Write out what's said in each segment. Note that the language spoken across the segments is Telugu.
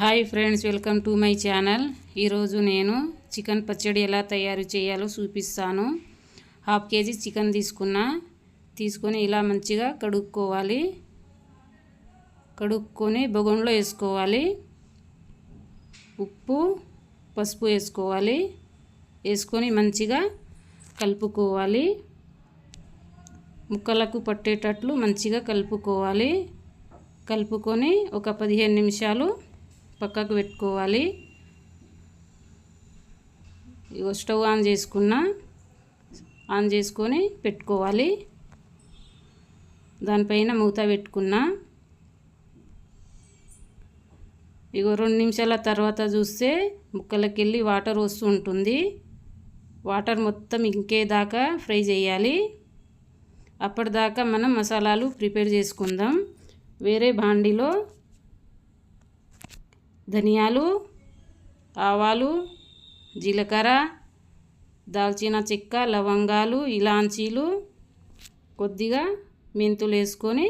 Hi friends welcome to my channel. ఈరోజు నేను చికెన్ పచ్చడి ఎలా తయారు చేయాలో చూపిస్తాను. హాఫ్ కేజీ చికెన్ తీసుకున్నా. తీసుకొని ఇలా మంచిగా కడుక్కోవాలి. కడుక్కొని బొగంలో వేసుకోవాలి. ఉప్పు పసుపు వేసుకోవాలి. వేసుకొని మంచిగా కలుపుకోవాలి. ముక్కలకు పట్టేటట్లు మంచిగా కలుపుకోవాలి. కలుపుకొని ఒక పదిహేను నిమిషాలు పక్కకు పెట్టుకోవాలి. ఇగో స్టవ్ ఆన్ చేసుకున్న ఆన్ చేసుకొని పెట్టుకోవాలి. దానిపైన మూత పెట్టుకున్నా. ఇగో రెండు నిమిషాల తర్వాత చూస్తే ముక్కలకి వెళ్ళి వాటర్ వస్తూ ఉంటుంది. వాటర్ మొత్తం ఇంకేదాకా ఫ్రై చేయాలి. అప్పటిదాకా మనం మసాలాలు ప్రిపేర్ చేసుకుందాం. వేరే బాండీలో ధనియాలు ఆవాలు జీలకర్ర దాల్చిన చెక్క లవంగాలు ఇలాంచీలు కొద్దిగా మెంతులు వేసుకొని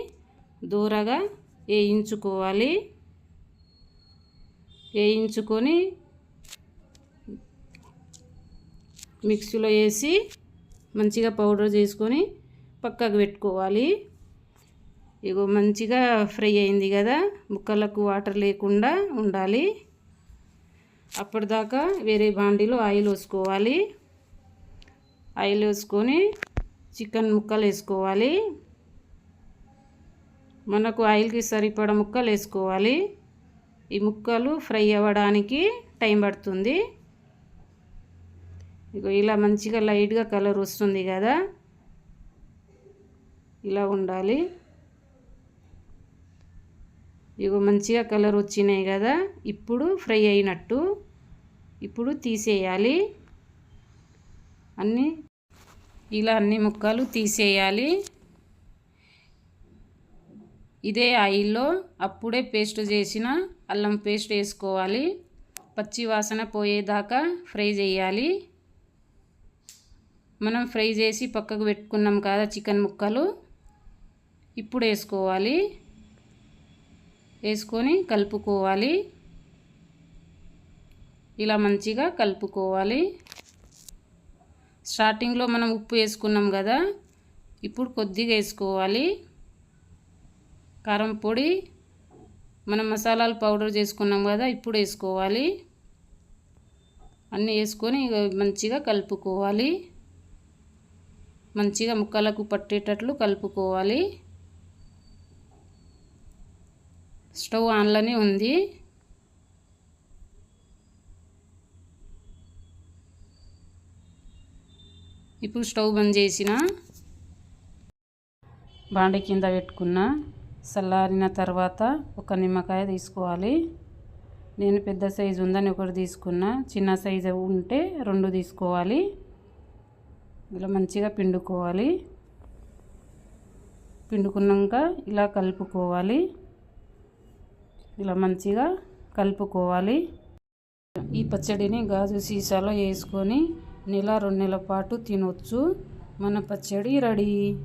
దూరగా వేయించుకోవాలి. వేయించుకొని మిక్సీలో వేసి మంచిగా పౌడర్ చేసుకొని పక్కకు పెట్టుకోవాలి. ఇగో మంచిగా ఫ్రై అయింది కదా ముక్కలకు వాటర్ లేకుండా ఉండాలి. అప్పటిదాకా వేరే బాండీలో ఆయిల్ వేసుకోవాలి. ఆయిల్ వేసుకొని చికెన్ ముక్కలు వేసుకోవాలి. మనకు ఆయిల్కి సరిపడ ముక్కలు వేసుకోవాలి. ఈ ముక్కలు ఫ్రై అవ్వడానికి టైం పడుతుంది. ఇగో ఇలా మంచిగా లైట్గా కలర్ వస్తుంది కదా ఇలా ఉండాలి. ఇగో మంచిగా కలర్ వచ్చినాయి కదా ఇప్పుడు ఫ్రై అయినట్టు. ఇప్పుడు తీసేయాలి. అన్నీ ఇలా అన్ని ముక్కలు తీసేయాలి. ఇదే ఆయిల్లో అప్పుడే పేస్ట్ చేసిన అల్లం పేస్ట్ వేసుకోవాలి. పచ్చి వాసన పోయేదాకా ఫ్రై చేయాలి. మనం ఫ్రై చేసి పక్కకు పెట్టుకున్నాం కదా చికెన్ ముక్కలు. ఇప్పుడు వేసుకోవాలి. వేసుకొని కలుపుకోవాలి. ఇలా మంచిగా కలుపుకోవాలి. స్టార్టింగ్లో మనం ఉప్పు వేసుకున్నాం కదా ఇప్పుడు కొద్దిగా వేసుకోవాలి. కారం పొడి మనం మసాలాలు పౌడర్ చేసుకున్నాం కదా ఇప్పుడు వేసుకోవాలి. అన్నీ వేసుకొని మంచిగా కలుపుకోవాలి. మంచిగా ముక్కలకు పట్టేటట్లు కలుపుకోవాలి. స్టవ్ ఆన్లోనే ఉంది. ఇప్పుడు స్టవ్ బంద్ చేసిన. బాండి కింద పెట్టుకున్న. చల్లారిన తర్వాత ఒక నిమ్మకాయ తీసుకోవాలి. నేను పెద్ద సైజు ఉందని ఒకటి తీసుకున్న. చిన్న సైజు ఉంటే రెండు తీసుకోవాలి. ఇలా మంచిగా పిండుకోవాలి. పిండుకున్నాక ఇలా కలుపుకోవాలి. ఇలా మంచిగా కలుపుకోవాలి. ఈ పచ్చడిని గాజు సీసాలో వేసుకొని నెల రెండు నెలల పాటు తినొచ్చు. మన పచ్చడి రెడీ.